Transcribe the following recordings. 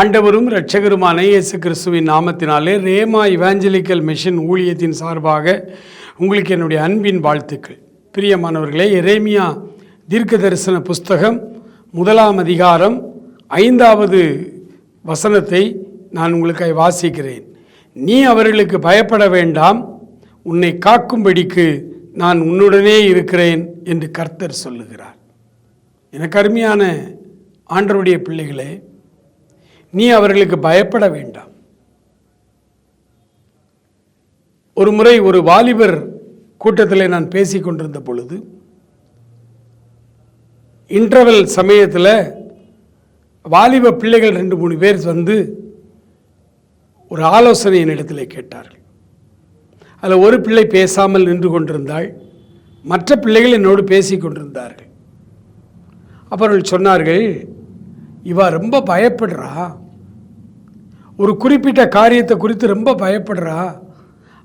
ஆண்டவரும் இரட்சகருமான இயேசு கிறிஸ்துவின் நாமத்தினாலே ரேமா இவாஞ்சலிக்கல் மிஷன் ஊழியத்தின் சார்பாக உங்களுக்கு என்னுடைய அன்பின் வாழ்த்துக்கள். பிரியமானவர்களே எரேமியா தீர்க்க தரிசன புஸ்தகம் முதலாம் அதிகாரம் ஐந்தாவது வசனத்தை நான் உங்களுக்காக வாசிக்கிறேன். நீ அவர்களுக்கு பயப்பட வேண்டாம் உன்னை காக்கும்படிக்கு நான் உன்னுடனே இருக்கிறேன் என்று கர்த்தர் சொல்லுகிறார். எனக்கு அருமையான ஆண்டருடைய பிள்ளைகளே நீ அவர்களுக்கு பயப்பட வேண்டாம். ஒரு முறை ஒரு வாலிபர் கூட்டத்தில் நான் பேசிக்கொண்டிருந்த பொழுது இன்டர்வல் சமயத்தில் வாலிப பிள்ளைகள் ரெண்டு மூணு பேர் வந்து ஒரு ஆலோசனை என்னிடத்தில் கேட்டார்கள். அதில் ஒரு பிள்ளை பேசாமல் நின்று கொண்டிருந்தாள் மற்ற பிள்ளைகள் என்னோடு பேசிக் கொண்டிருந்தார்கள். அவர்கள் சொன்னார்கள் இவா ரொம்ப பயப்படுறா ஒரு குறிப்பிட்ட காரியத்தை குறித்து ரொம்ப பயப்படுறா.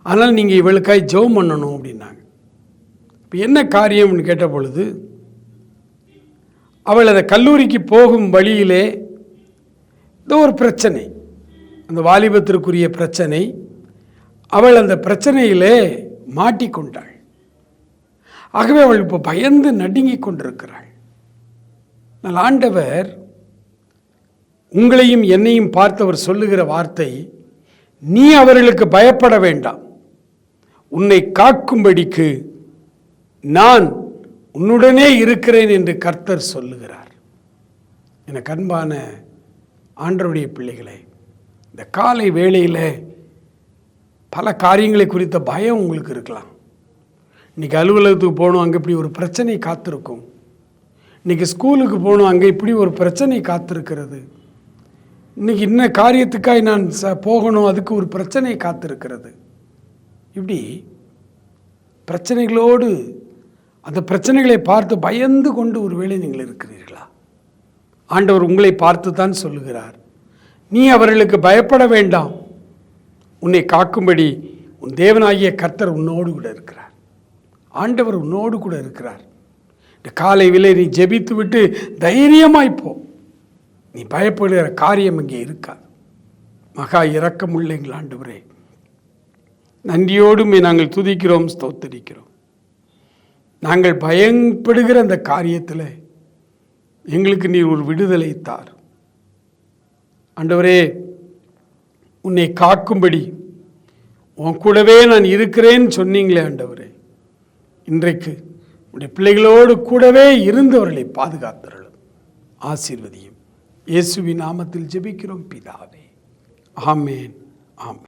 ஆனால் நீங்கள் இவளுக்காய் ஜெபம் பண்ணணும் அப்படின்னாங்க. இப்போ என்ன காரியம்னு கேட்ட பொழுது அவள் அந்த கல்லூரிக்கு போகும் வழியிலே ஏதோ ஒரு பிரச்சனை அந்த வாலிபத்திற்குரிய பிரச்சனை அவள் அந்த பிரச்சனையிலே மாட்டிக்கொண்டாள் ஆகவே அவள் இப்போ பயந்து நடுங்கிக் கொண்டிருக்கிறாள். ஆனால் ஆண்டவர் உங்களையும் என்னையும் பார்த்தவர் சொல்லுகிற வார்த்தை நீ அவர்களுக்கு பயப்பட வேண்டாம். உன்னை காக்கும்படிக்கு நான் உன்னுடனே இருக்கிறேன் என்று கர்த்தர் சொல்லுகிறார். எனக்கு அன்பான ஆண்டருடைய பிள்ளைகளே இந்த காலை வேளையில் பல காரியங்களை குறித்த பயம் உங்களுக்கு இருக்கலாம். இன்றைக்கி அலுவலகத்துக்கு போகணும் அங்கே இப்படி ஒரு பிரச்சனை காத்திருக்கும். இன்றைக்கி ஸ்கூலுக்கு போகணும் அங்கே இப்படி ஒரு பிரச்சனை காத்திருக்கிறது. இன்றைக்கி இன்ன காரியத்துக்காய் நான் ச போகணும் அதுக்கு ஒரு பிரச்சனை காத்திருக்கிறது. இப்படி பிரச்சனைகளோடு அந்த பிரச்சனைகளை பார்த்து பயந்து கொண்டு ஒருவேளை நீங்கள் இருக்கிறீர்களா? ஆண்டவர் உங்களை பார்த்து தான் சொல்லுகிறார். நீ அவர்களுக்கு பயப்பட வேண்டாம். உன்னை காக்கும்படி உன் தேவனாகிய கர்த்தர் உன்னோடு கூட இருக்கிறார். ஆண்டவர் உன்னோடு கூட இருக்கிறார். இந்த காலை விலை நீ ஜெபித்து விட்டு தைரியமாய் நீ பயப்படுகிற காரியம் இங்கே இருக்காது. மகா இரக்கமுள்ள எங்கள் ஆண்டவரே. நன்றியோடுமே நாங்கள் துதிக்கிறோம் ஸ்தோத்தரிக்கிறோம். நாங்கள் பயப்படுகிற அந்த காரியத்தில் எங்களுக்கு நீர் ஒரு விடுதலை தார். ஆண்டவரே உன்னை காக்கும்படி உன் கூடவே நான் இருக்கிறேன்னு சொன்னீங்களே ஆண்டவரே. இன்றைக்கு உடைய பிள்ளைகளோடு கூடவே இருந்தவர்களை பாதுகாத்தருளும். ஆசீர்வதியும். இயேசுவி நாமத்தில் ஜெபிக்கிறோம் பிதாவே. ஆமேன் ஆமேன்.